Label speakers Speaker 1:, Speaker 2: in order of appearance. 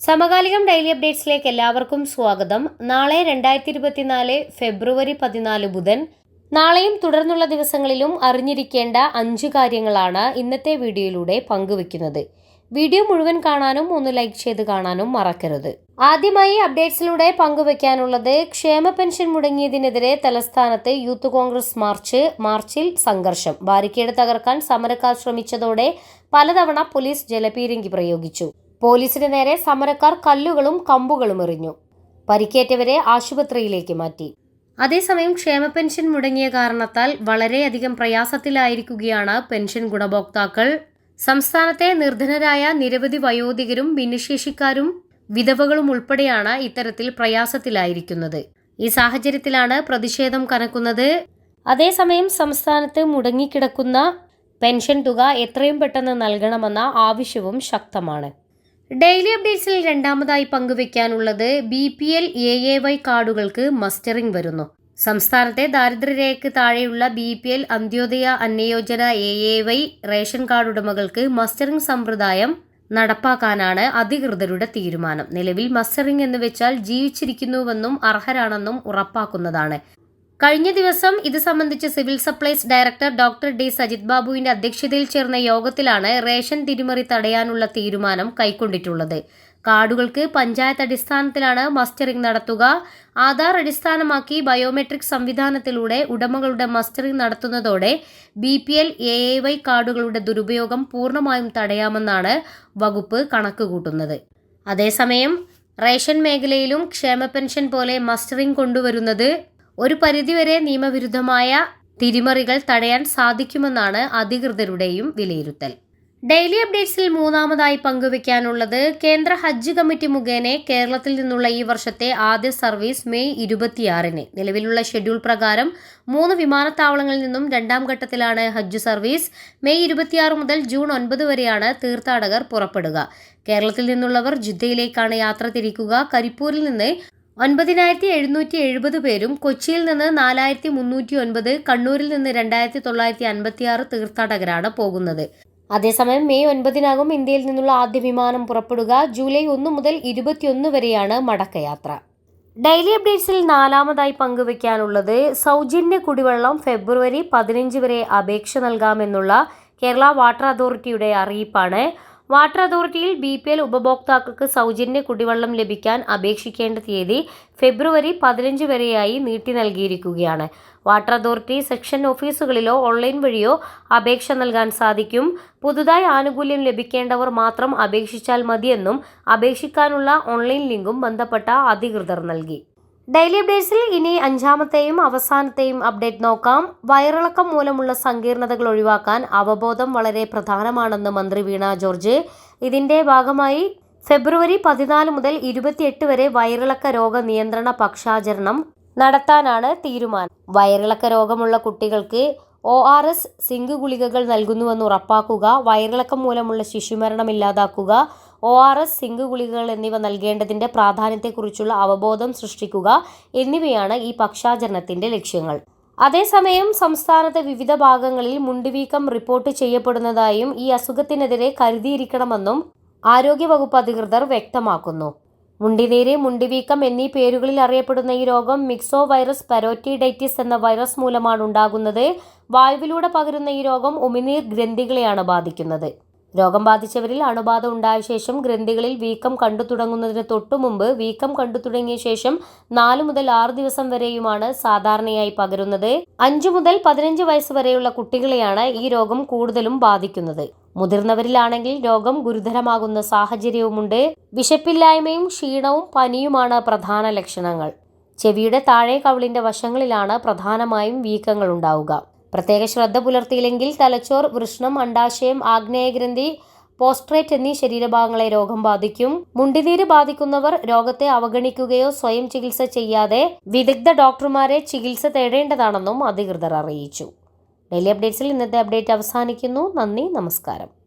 Speaker 1: സമകാലികം ഡെയിലി അപ്ഡേറ്റ്സിലേക്ക് എല്ലാവർക്കും സ്വാഗതം. നാളെ രണ്ടായിരത്തി ഇരുപത്തിനാല് ഫെബ്രുവരി പതിനാല് ബുധൻ. നാളെയും തുടർന്നുള്ള ദിവസങ്ങളിലും അറിഞ്ഞിരിക്കേണ്ട അഞ്ച് കാര്യങ്ങളാണ് ഇന്നത്തെ വീഡിയോയിലൂടെ പങ്കുവെക്കുന്നത് വീഡിയോ മുഴുവൻ കാണാനും ഒന്ന് ലൈക്ക് ചെയ്ത് കാണാനും മറക്കരുത്. ആദ്യമായി അപ്ഡേറ്റ്സിലൂടെ പങ്കുവെക്കാനുള്ളത് ക്ഷേമ പെൻഷൻ മുടങ്ങിയതിനെതിരെ തലസ്ഥാനത്ത് യൂത്ത് കോൺഗ്രസ് മാർച്ച് മാർച്ചിൽ സംഘർഷം. ബാരിക്കേഡ് തകർക്കാൻ സമരക്കാർ ശ്രമിച്ചതോടെ പലതവണ പോലീസ് ജലപീരങ്കി പ്രയോഗിച്ചു. പോലീസിന് നേരെ സമരക്കാർ കല്ലുകളും കമ്പുകളും എറിഞ്ഞു. പരിക്കേറ്റവരെ ആശുപത്രിയിലേക്ക് മാറ്റി. അതേസമയം ക്ഷേമ പെൻഷൻ മുടങ്ങിയ കാരണത്താൽ വളരെയധികം പ്രയാസത്തിലായിരിക്കുകയാണ് പെൻഷൻ ഗുണഭോക്താക്കൾ. സംസ്ഥാനത്തെ നിർധനരായ നിരവധി വയോധികരും ഭിന്നശേഷിക്കാരും വിധവകളും ഉൾപ്പെടെയാണ് ഇത്തരത്തിൽ പ്രയാസത്തിലായിരിക്കുന്നത്. ഈ സാഹചര്യത്തിലാണ് പ്രതിഷേധം കനക്കുന്നത്. അതേസമയം സംസ്ഥാനത്ത് മുടങ്ങിക്കിടക്കുന്ന പെൻഷൻ തുക എത്രയും പെട്ടെന്ന് നൽകണമെന്ന ആവശ്യവും ശക്തമാണ്. ഡെയിലി അപ്ഡേറ്റ്സിൽ രണ്ടാമതായി പങ്കുവെക്കാനുള്ളത് B P L A A Y കാർഡുകൾക്ക് mustering വരുന്നു. സംസ്ഥാനത്തെ ദാരിദ്ര്യരേഖയ്ക്ക് താഴെയുള്ള B P L Antyodaya Anna Yojana A A Y ration card ഉടമകൾക്ക് മസ്റ്ററിംഗ് സമ്പ്രദായം നടപ്പാക്കാനാണ് അധികൃതരുടെ തീരുമാനം. നിലവിൽ മസ്റ്ററിംഗ് എന്ന് വെച്ചാൽ ജീവിച്ചിരിക്കുന്നുവെന്നും അർഹരാണെന്നും ഉറപ്പാക്കുന്നതാണ്. കഴിഞ്ഞ ദിവസം ഇത് സംബന്ധിച്ച് civil supplies director doctor D Sajith ബാബുവിന്റെ അധ്യക്ഷതയിൽ ചേർന്ന യോഗത്തിലാണ് റേഷൻ തിരിമറി തടയാനുള്ള തീരുമാനം കൈക്കൊണ്ടിട്ടുള്ളത്. കാർഡുകൾക്ക് പഞ്ചായത്ത് അടിസ്ഥാനത്തിലാണ് മസ്റ്ററിംഗ് നടത്തുക. ആധാർ അടിസ്ഥാനമാക്കി ബയോമെട്രിക് സംവിധാനത്തിലൂടെ ഉടമകളുടെ mustering നടത്തുന്നതോടെ B P L A A Y കാർഡുകളുടെ ദുരുപയോഗം പൂർണമായും തടയാമെന്നാണ് വകുപ്പ് കണക്കുകൂട്ടുന്നത്. അതേസമയം റേഷൻ മേഖലയിലും ക്ഷേമ പെൻഷൻ പോലെ മസ്റ്ററിംഗ് കൊണ്ടുവരുന്നത് ഒരു പരിധിവരെ നിയമവിരുദ്ധമായ തിരിമറികൾ തടയാൻ സാധിക്കുമെന്നാണ് അധികൃതരുടെയും വിലയിരുത്തൽ. ഡെയിലി അപ്ഡേറ്റ്സിൽ മൂന്നാമതായി പങ്കുവയ്ക്കാനുള്ളത് കേന്ദ്ര ഹജ്ജ് കമ്മിറ്റി മുഖേന കേരളത്തിൽ നിന്നുള്ള ഈ വർഷത്തെ ആദ്യ സർവീസ് മെയ് ഇരുപത്തിയാറിന്. നിലവിലുള്ള ഷെഡ്യൂൾ പ്രകാരം മൂന്ന് വിമാനത്താവളങ്ങളിൽ നിന്നും രണ്ടാം ഘട്ടത്തിലാണ് ഹജ്ജ് സർവീസ്. മെയ് ഇരുപത്തിയാറ് മുതൽ ജൂൺ ഒൻപത് വരെയാണ് തീർത്ഥാടകർ പുറപ്പെടുക. കേരളത്തിൽ നിന്നുള്ളവർ ജിദ്ദയിലേക്കാണ് യാത്ര തിരിക്കുക. കരിപ്പൂരിൽ നിന്ന് ഒൻപതിനായിരത്തി എഴുന്നൂറ്റി എഴുപത് പേരും കൊച്ചിയിൽ നിന്ന് നാലായിരത്തി മുന്നൂറ്റി ഒൻപത് കണ്ണൂരിൽ നിന്ന് രണ്ടായിരത്തി തൊള്ളായിരത്തി അൻപത്തിയാറ് തീർത്ഥാടകരാണ് പോകുന്നത്. അതേസമയം മെയ് ഒൻപതിനാകും ഇന്ത്യയിൽ നിന്നുള്ള ആദ്യ വിമാനം പുറപ്പെടുക. ജൂലൈ ഒന്ന് മുതൽ ഇരുപത്തിയൊന്ന് വരെയാണ് മടക്കയാത്ര. ഡെയിലി അപ്ഡേറ്റ്സിൽ നാലാമതായി പങ്കുവയ്ക്കാനുള്ളത് സൗജന്യ കുടിവെള്ളം ഫെബ്രുവരി പതിനഞ്ച് വരെ അപേക്ഷ നൽകാമെന്നുള്ള കേരള വാട്ടർ അതോറിറ്റിയുടെ അറിയിപ്പാണ്. വാട്ടർ അതോറിറ്റിയിൽ ബി പി എൽ ഉപഭോക്താക്കൾക്ക് സൗജന്യ കുടിവെള്ളം ലഭിക്കാൻ അപേക്ഷിക്കേണ്ട തീയതി ഫെബ്രുവരി പതിനഞ്ച് വരെയായി നീട്ടി നൽകിയിരിക്കുകയാണ്. വാട്ടർ അതോറിറ്റി സെക്ഷൻ ഓഫീസുകളിലോ ഓൺലൈൻ വഴിയോ അപേക്ഷ നൽകാൻ സാധിക്കും. പുതുതായി ആനുകൂല്യം ലഭിക്കേണ്ടവർ മാത്രം അപേക്ഷിച്ചാൽ മതിയെന്നും അപേക്ഷിക്കാനുള്ള ഓൺലൈൻ ലിങ്കും ബന്ധപ്പെട്ട അധികൃതർ നൽകി. ഡെയിലി അപ്ഡേറ്റ്സിൽ ഇനി അഞ്ചാമത്തെയും അവസാനത്തെയും അപ്ഡേറ്റ് നോക്കാം. വയറിളക്കം മൂലമുള്ള സങ്കീർണതകൾ ഒഴിവാക്കാൻ അവബോധം വളരെ പ്രധാനമാണെന്ന് മന്ത്രി വീണ ജോർജ്. ഇതിന്റെ ഭാഗമായി ഫെബ്രുവരി പതിനാല് മുതൽ ഇരുപത്തിയെട്ട് വരെ വയറിളക്ക രോഗ നിയന്ത്രണ പക്ഷാചരണം നടത്താനാണ് തീരുമാനം. വയറിളക്ക രോഗമുള്ള കുട്ടികൾക്ക് ഒ ആർ എസ് സിങ്ക് ഗുളികകൾ നൽകുന്നുവെന്ന് ഉറപ്പാക്കുക വയറിളക്കം മൂലമുള്ള ശിശുമരണം ഇല്ലാതാക്കുക ഒ ആർ എസ് സിങ്ക് ഗുളികകൾ എന്നിവ നൽകേണ്ടതിന്റെ പ്രാധാന്യത്തെക്കുറിച്ചുള്ള അവബോധം സൃഷ്ടിക്കുക എന്നിവയാണ് ഈ പക്ഷാചരണത്തിന്റെ ലക്ഷ്യങ്ങൾ. അതേസമയം സംസ്ഥാനത്തെ വിവിധ ഭാഗങ്ങളിൽ മുണ്ടുവീക്കം റിപ്പോർട്ട് ചെയ്യപ്പെടുന്നതായും ഈ അസുഖത്തിനെതിരെ കരുതിയിരിക്കണമെന്നും ആരോഗ്യവകുപ്പ് അധികൃതർ വ്യക്തമാക്കുന്നു. മുണ്ടിനീര് മുണ്ടിവീക്കം എന്നീ പേരുകളിൽ അറിയപ്പെടുന്ന ഈ രോഗം മിക്സോ വൈറസ് പെരോറ്റിഡൈറ്റിസ് എന്ന വൈറസ് മൂലമാണ് ഉണ്ടാകുന്നത്. വായുവിലൂടെ പകരുന്ന ഈ രോഗം ഉമിനീർ ഗ്രന്ഥികളെയാണ് ബാധിക്കുന്നത്. രോഗം ബാധിച്ചവരിൽ അണുബാധ ഉണ്ടായ ശേഷം ഗ്രന്ഥികളിൽ വീക്കം കണ്ടു തുടങ്ങുന്നതിന് തൊട്ടു മുമ്പ് വീക്കം കണ്ടു തുടങ്ങിയ ശേഷം നാലു മുതൽ ആറ് ദിവസം വരെയുമാണ് സാധാരണയായി പകരുന്നത്. അഞ്ചു മുതൽ പതിനഞ്ച് വയസ്സ് വരെയുള്ള കുട്ടികളെയാണ് ഈ രോഗം കൂടുതലും ബാധിക്കുന്നത്. മുതിർന്നവരിലാണെങ്കിൽ രോഗം ഗുരുതരമാകുന്ന സാഹചര്യവുമുണ്ട്. വിശപ്പില്ലായ്മയും ക്ഷീണവും പനിയുമാണ് പ്രധാന ലക്ഷണങ്ങൾ. ചെവിയുടെ താഴെ കവിളിന്റെ വശങ്ങളിലാണ് പ്രധാനമായും വീക്കങ്ങൾ ഉണ്ടാവുക. പ്രത്യേക ശ്രദ്ധ പുലർത്തിയില്ലെങ്കിൽ തലച്ചോർ വൃഷ്ണം അണ്ടാശയം ആഗ്നേയഗ്രന്ഥി പോസ്ട്രേറ്റ് എന്നീ ശരീരഭാഗങ്ങളെ രോഗം ബാധിക്കും. മുണ്ടിനീര് ബാധിക്കുന്നവർ രോഗത്തെ അവഗണിക്കുകയോ സ്വയം ചികിത്സ ചെയ്യാതെ വിദഗ്ധ ഡോക്ടർമാരെ ചികിത്സ തേടേണ്ടതാണെന്നും അധികൃതർ അറിയിച്ചു. ഡെയിലി അപ്ഡേറ്റ്സിൽ ഇന്നത്തെ അപ്ഡേറ്റ് അവസാനിക്കുന്നു. നന്ദി നമസ്കാരം.